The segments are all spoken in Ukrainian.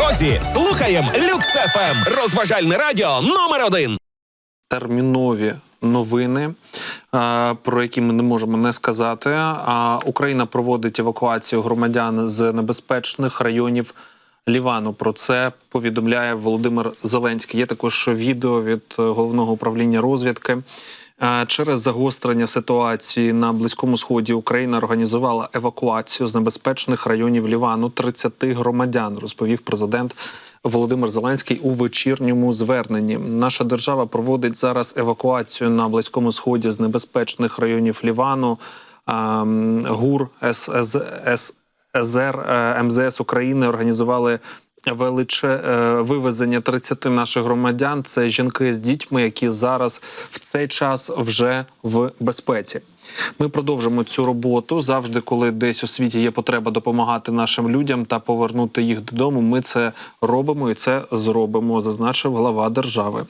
дорозі слухаєм Люкс ФМ. Розважальне радіо номер один. термінові новини, про які ми не можемо не сказати. Україна проводить евакуацію громадян з небезпечних районів Лівану. Про це повідомляє Володимир Зеленський. Є також відео від е, головного управління розвідки. Через загострення ситуації на близькому сході Україна організувала евакуацію з небезпечних районів Лівану 30 громадян, розповів президент Володимир Зеленський у вечірньому зверненні. Наша держава проводить зараз евакуацію на близькому сході з небезпечних районів Лівану. ГУР СС, СР е, МЗС України організували величе е, вивезення 30 наших громадян. Це жінки з дітьми, які зараз в цей час вже в безпеці. Ми продовжимо цю роботу завжди, коли десь у світі є потреба допомагати нашим людям та повернути їх додому. Ми це робимо і це зробимо, зазначив глава держави.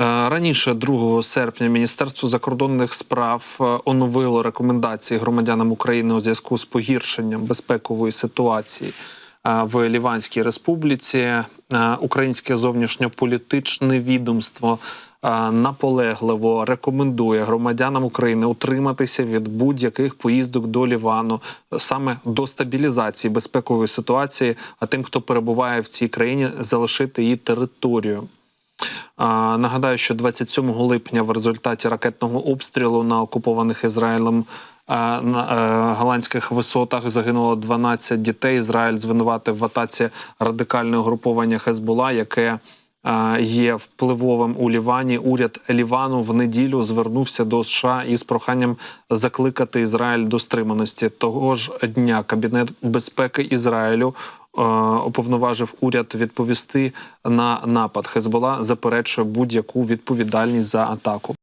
Е, Раніше, 2 серпня, Міністерство закордонних справ е, оновило рекомендації громадянам України у зв'язку з погіршенням безпекової ситуації в Ліванській Республіці. Українське зовнішньополітичне відомство наполегливо рекомендує громадянам України утриматися від будь-яких поїздок до Лівану саме до стабілізації безпекової ситуації. А тим, хто перебуває в цій країні, залишити її територію. Нагадаю, що 27 липня в результаті ракетного обстрілу на окупованих Ізраїлем на е, голландських висотах загинуло 12 дітей. Ізраїль звинуватив в атаці радикальне угруповання Хезбула, яке є впливовим у Лівані. Уряд Лівану в неділю звернувся до США із проханням закликати Ізраїль до стриманості. Того ж дня Кабінет безпеки Ізраїлю е, уповноважив уряд відповісти на напад. Хезбола заперечує будь-яку відповідальність за атаку.